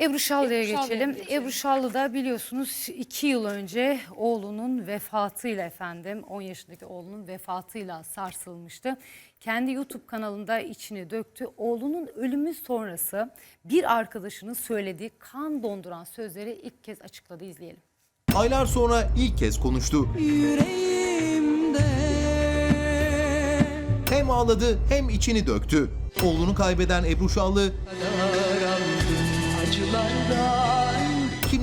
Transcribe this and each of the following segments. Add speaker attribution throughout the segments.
Speaker 1: Ebru Şallı'ya
Speaker 2: Ebru Şallı'ya
Speaker 1: geçelim.
Speaker 2: geçelim.
Speaker 1: Ebru Şallı da biliyorsunuz iki yıl önce oğlunun vefatıyla efendim 10 yaşındaki oğlunun vefatıyla sarsılmıştı. Kendi YouTube kanalında içini döktü. Oğlunun ölümü sonrası bir arkadaşının söylediği kan donduran sözleri ilk kez açıkladı izleyelim.
Speaker 3: Aylar sonra ilk kez konuştu.
Speaker 4: yüreğimde
Speaker 3: Hem ağladı hem içini döktü. Oğlunu kaybeden Ebru Şallı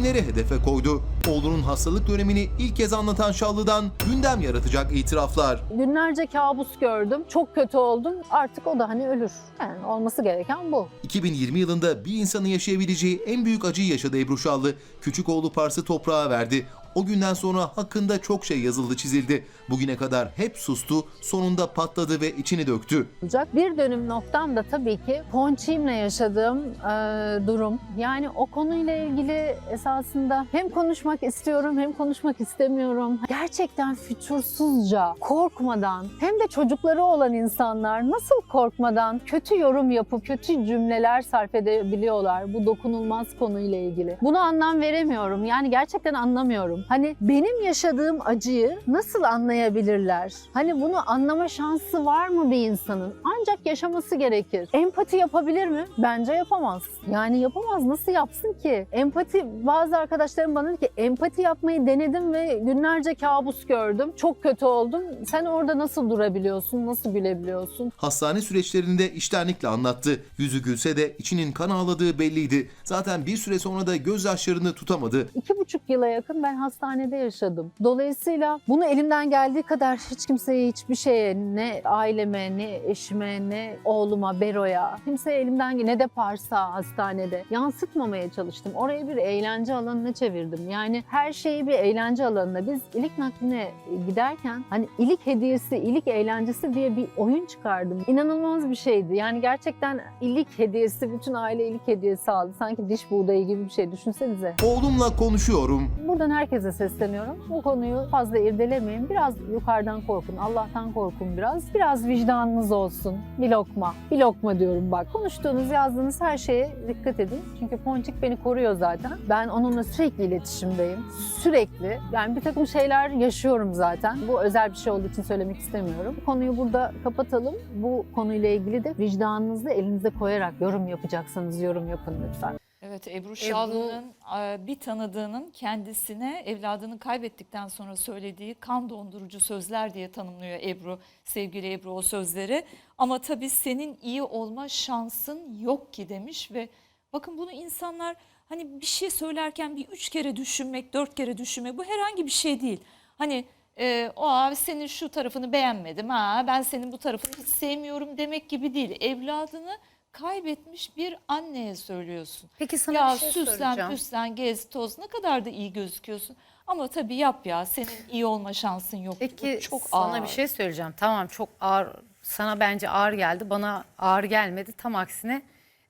Speaker 3: kimleri hedefe koydu? Oğlunun hastalık dönemini ilk kez anlatan Şallı'dan gündem yaratacak itiraflar.
Speaker 5: Günlerce kabus gördüm. Çok kötü oldum. Artık o da hani ölür. Yani olması gereken bu.
Speaker 3: 2020 yılında bir insanın yaşayabileceği en büyük acıyı yaşadı Ebru Şallı. Küçük oğlu Pars'ı toprağa verdi. O günden sonra hakkında çok şey yazıldı çizildi. Bugüne kadar hep sustu, sonunda patladı ve içini döktü.
Speaker 5: Bir dönüm noktam da tabii ki ponçimle yaşadığım e, durum. Yani o konuyla ilgili esasında hem konuşmak istiyorum hem konuşmak istemiyorum. Gerçekten fütursuzca, korkmadan hem de çocukları olan insanlar nasıl korkmadan kötü yorum yapıp kötü cümleler sarf edebiliyorlar bu dokunulmaz konuyla ilgili. Buna anlam veremiyorum. Yani gerçekten anlamıyorum. Hani benim yaşadığım acıyı nasıl anlayabilirler? Hani bunu anlama şansı var mı bir insanın? Ancak yaşaması gerekir. Empati yapabilir mi? Bence yapamaz. Yani yapamaz. Nasıl yapsın ki? Empati bazı arkadaşlarım bana dedi ki empati yapmayı denedim ve günlerce kabus gördüm. Çok kötü oldum. Sen orada nasıl durabiliyorsun? Nasıl gülebiliyorsun?
Speaker 3: Hastane süreçlerinde iştenlikle anlattı. Yüzü gülse de içinin kan ağladığı belliydi. Zaten bir süre sonra da gözyaşlarını tutamadı.
Speaker 5: İki buçuk yıla yakın ben hastanede yaşadım. Dolayısıyla bunu elimden geldiği kadar hiç kimseye hiçbir şeye ne aileme ne eşime ne oğluma Bero'ya kimseye elimden ne de Pars'a hastanede yansıtmamaya çalıştım. Orayı bir eğlence alanına çevirdim. Yani her şeyi bir eğlence alanına. Biz ilik nakline giderken hani ilik hediyesi, ilik eğlencesi diye bir oyun çıkardım. İnanılmaz bir şeydi. Yani gerçekten ilik hediyesi, bütün aile ilik hediyesi aldı. Sanki diş buğdayı gibi bir şey düşünsenize.
Speaker 3: Oğlumla konuşuyorum.
Speaker 5: Buradan herkese sesleniyorum. Bu konuyu fazla irdelemeyin. Biraz yukarıdan korkun, Allah'tan korkun biraz. Biraz vicdanınız olsun. Bir lokma. Bir lokma diyorum bak. Konuştuğunuz, yazdığınız her şeye dikkat edin. Çünkü Ponçik beni koruyor zaten. Ben onunla sürekli iletişimdeyim. Sürekli. Yani bir takım şeyler yaşıyorum zaten. Bu özel bir şey olduğu için söylemek istemiyorum. Konuyu burada kapatalım. Bu konuyla ilgili de vicdanınızı elinize koyarak yorum yapacaksanız yorum yapın lütfen.
Speaker 2: Evet Ebru Şallı'nın e, bir tanıdığının kendisine evladını kaybettikten sonra söylediği kan dondurucu sözler diye tanımlıyor Ebru, sevgili Ebru o sözleri. Ama tabii senin iyi olma şansın yok ki demiş ve bakın bunu insanlar hani bir şey söylerken bir üç kere düşünmek, dört kere düşünmek bu herhangi bir şey değil. Hani e, o abi senin şu tarafını beğenmedim ha ben senin bu tarafını hiç sevmiyorum demek gibi değil. Evladını kaybetmiş bir anneye söylüyorsun.
Speaker 1: Peki sana
Speaker 2: ya
Speaker 1: bir şey
Speaker 2: süslen
Speaker 1: soracağım.
Speaker 2: püslen gez toz ne kadar da iyi gözüküyorsun. Ama tabii yap ya senin iyi olma şansın yok.
Speaker 1: Peki
Speaker 2: Bu çok
Speaker 1: sana
Speaker 2: ağır.
Speaker 1: bir şey söyleyeceğim. Tamam çok ağır. Sana bence ağır geldi. Bana ağır gelmedi. Tam aksine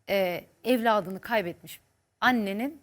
Speaker 1: e, evladını kaybetmiş annenin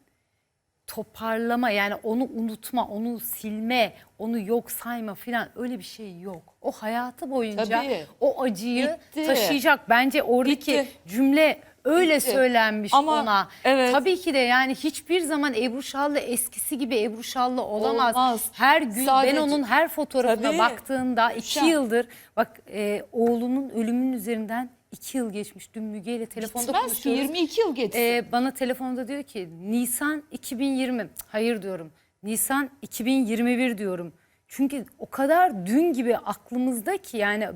Speaker 1: toparlama yani onu unutma, onu silme, onu yok sayma falan öyle bir şey yok. O hayatı boyunca
Speaker 2: Tabii.
Speaker 1: o acıyı
Speaker 2: Bitti.
Speaker 1: taşıyacak. Bence oradaki
Speaker 2: Bitti.
Speaker 1: cümle öyle
Speaker 2: Bitti.
Speaker 1: söylenmiş
Speaker 2: Ama
Speaker 1: ona.
Speaker 2: evet.
Speaker 1: Tabii ki de yani hiçbir zaman Ebru Şallı eskisi gibi Ebru Şallı olamaz.
Speaker 2: Olmaz.
Speaker 1: Her gün
Speaker 2: Sadece-
Speaker 1: ben onun her fotoğrafına
Speaker 2: Tabii.
Speaker 1: baktığında iki yıldır bak e, oğlunun ölümünün üzerinden iki yıl geçmiş. Dün Müge ile telefonda
Speaker 2: Bitmez ki
Speaker 1: konuşuyoruz.
Speaker 2: 22 yıl geçsin.
Speaker 1: E, bana telefonda diyor ki Nisan 2020. Hayır diyorum. Nisan 2021 diyorum. Çünkü o kadar dün gibi aklımızda ki yani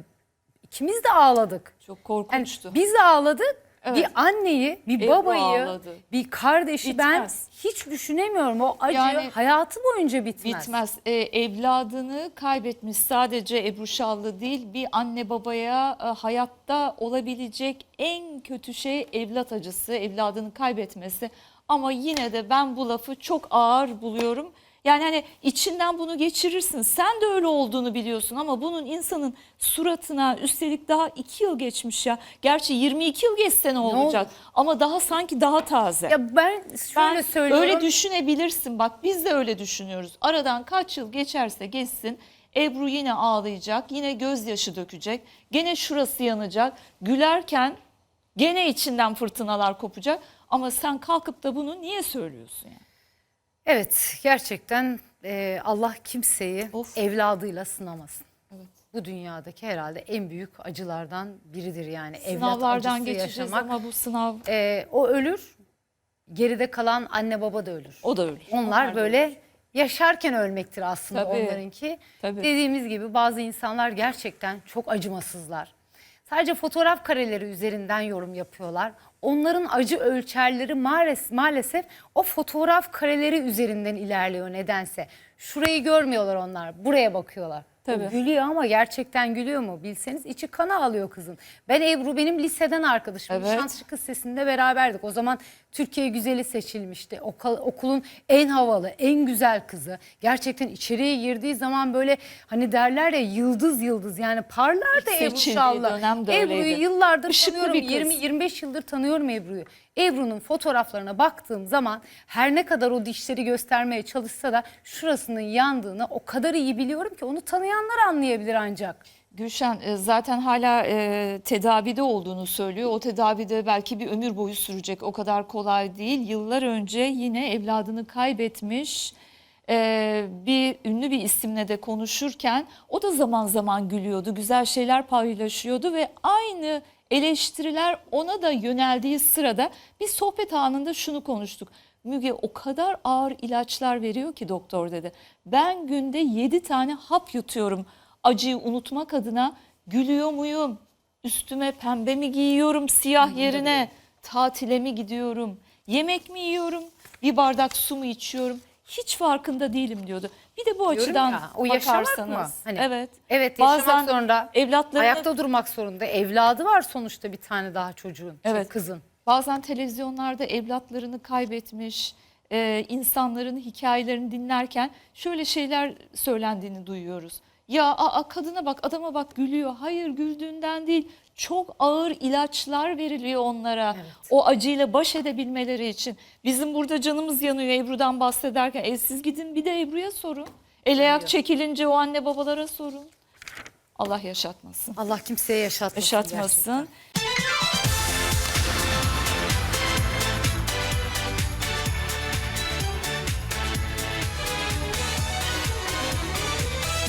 Speaker 1: ikimiz de ağladık.
Speaker 2: çok
Speaker 1: Yani
Speaker 2: korkunçtu.
Speaker 1: biz de ağladık.
Speaker 2: Evet.
Speaker 1: Bir anneyi, bir
Speaker 2: Ebru
Speaker 1: babayı,
Speaker 2: ağladı.
Speaker 1: bir kardeşi ben
Speaker 2: Bitmez.
Speaker 1: hiç düşünemiyorum. O acı
Speaker 2: Yani
Speaker 1: hayatı boyunca bitmez.
Speaker 2: Bitmez. Ee, evladını kaybetmiş sadece Ebru Şallı değil bir anne babaya e, hayatta olabilecek en kötü şey evlat acısı, evladını kaybetmesi. Ama yine de ben bu lafı çok ağır buluyorum. Yani hani içinden bunu geçirirsin. Sen de öyle olduğunu biliyorsun ama bunun insanın suratına üstelik daha iki yıl geçmiş ya. Gerçi 22 yıl geçse ne olacak? Ama daha sanki daha taze.
Speaker 1: Ya ben şöyle
Speaker 2: Ben
Speaker 1: söylüyorum.
Speaker 2: öyle düşünebilirsin. Bak biz de öyle düşünüyoruz. Aradan kaç yıl geçerse geçsin Ebru yine ağlayacak, yine gözyaşı dökecek, gene şurası yanacak. Gülerken gene içinden fırtınalar kopacak. Ama sen kalkıp da bunu niye söylüyorsun yani?
Speaker 1: Evet gerçekten e, Allah kimseyi
Speaker 2: Of.
Speaker 1: evladıyla sınamasın.
Speaker 2: Evet.
Speaker 1: Bu dünyadaki herhalde en büyük acılardan biridir yani evlat
Speaker 2: Sınavlardan
Speaker 1: acısı
Speaker 2: geçeceğiz
Speaker 1: yaşamak.
Speaker 2: ama bu sınav
Speaker 1: E, o ölür, geride kalan anne baba da ölür.
Speaker 2: o da öyle.
Speaker 1: Onlar
Speaker 2: da
Speaker 1: böyle
Speaker 2: öyle.
Speaker 1: yaşarken ölmektir aslında
Speaker 2: Tabii,
Speaker 1: onlarınki.
Speaker 2: tabii.
Speaker 1: Dediğimiz gibi bazı insanlar gerçekten çok acımasızlar. Sadece fotoğraf kareleri üzerinden yorum yapıyorlar. Onların acı ölçerleri maalesef, maalesef o fotoğraf kareleri üzerinden ilerliyor nedense. Şurayı görmüyorlar onlar, buraya bakıyorlar. O
Speaker 2: Tabii.
Speaker 1: gülüyor ama gerçekten gülüyor mu bilseniz içi kana alıyor kızın. Ben Ebru benim liseden arkadaşım.
Speaker 2: Evet.
Speaker 1: Nişantaşı Kız Sesi'nde beraberdik. O zaman Türkiye Güzeli seçilmişti. Okul, okulun en havalı, en güzel kızı. Gerçekten içeriye girdiği zaman böyle hani derler ya yıldız yıldız yani parlar da Ebru
Speaker 2: de
Speaker 1: Ebru'yu yıllardır
Speaker 2: Işıklı
Speaker 1: tanıyorum.
Speaker 2: bir kız.
Speaker 1: 20-25 yıldır tanıyorum Ebru'yu. Ebru'nun fotoğraflarına baktığım zaman her ne kadar o dişleri göstermeye çalışsa da şurasının yandığını o kadar iyi biliyorum ki onu tanıyanlar anlayabilir ancak.
Speaker 2: Gülşen e, zaten hala e, tedavide olduğunu söylüyor. O tedavide belki bir ömür boyu sürecek. O kadar kolay değil. Yıllar önce yine evladını kaybetmiş e, bir ünlü bir isimle de konuşurken o da zaman zaman gülüyordu. Güzel şeyler paylaşıyordu ve aynı eleştiriler ona da yöneldiği sırada bir sohbet anında şunu konuştuk. Müge o kadar ağır ilaçlar veriyor ki doktor dedi. Ben günde 7 tane hap yutuyorum acıyı unutmak adına gülüyor muyum? Üstüme pembe mi giyiyorum siyah yerine? Tatile mi gidiyorum? Yemek mi yiyorum? Bir bardak su mu içiyorum? Hiç farkında değilim diyordu. Bir de bu
Speaker 1: Diyorum
Speaker 2: açıdan
Speaker 1: ya, o yaşamak
Speaker 2: bakarsanız.
Speaker 1: mı? Hani
Speaker 2: evet.
Speaker 1: Evet yaşamak
Speaker 2: Bazen
Speaker 1: zorunda.
Speaker 2: evlatlarını
Speaker 1: Ayakta durmak zorunda. Evladı var sonuçta bir tane daha çocuğun, şey,
Speaker 2: Evet.
Speaker 1: kızın.
Speaker 2: Bazen televizyonlarda evlatlarını kaybetmiş e, insanların hikayelerini dinlerken şöyle şeyler söylendiğini duyuyoruz. Ya aa, kadına bak adama bak gülüyor. Hayır güldüğünden değil çok ağır ilaçlar veriliyor onlara.
Speaker 1: Evet.
Speaker 2: O acıyla baş edebilmeleri için. Bizim burada canımız yanıyor Ebru'dan bahsederken. E siz gidin bir de Ebru'ya sorun. El ayak çekilince o anne babalara sorun. Allah yaşatmasın.
Speaker 1: Allah kimseye yaşatmasın.
Speaker 2: Yaşatmasın.
Speaker 1: gerçekten.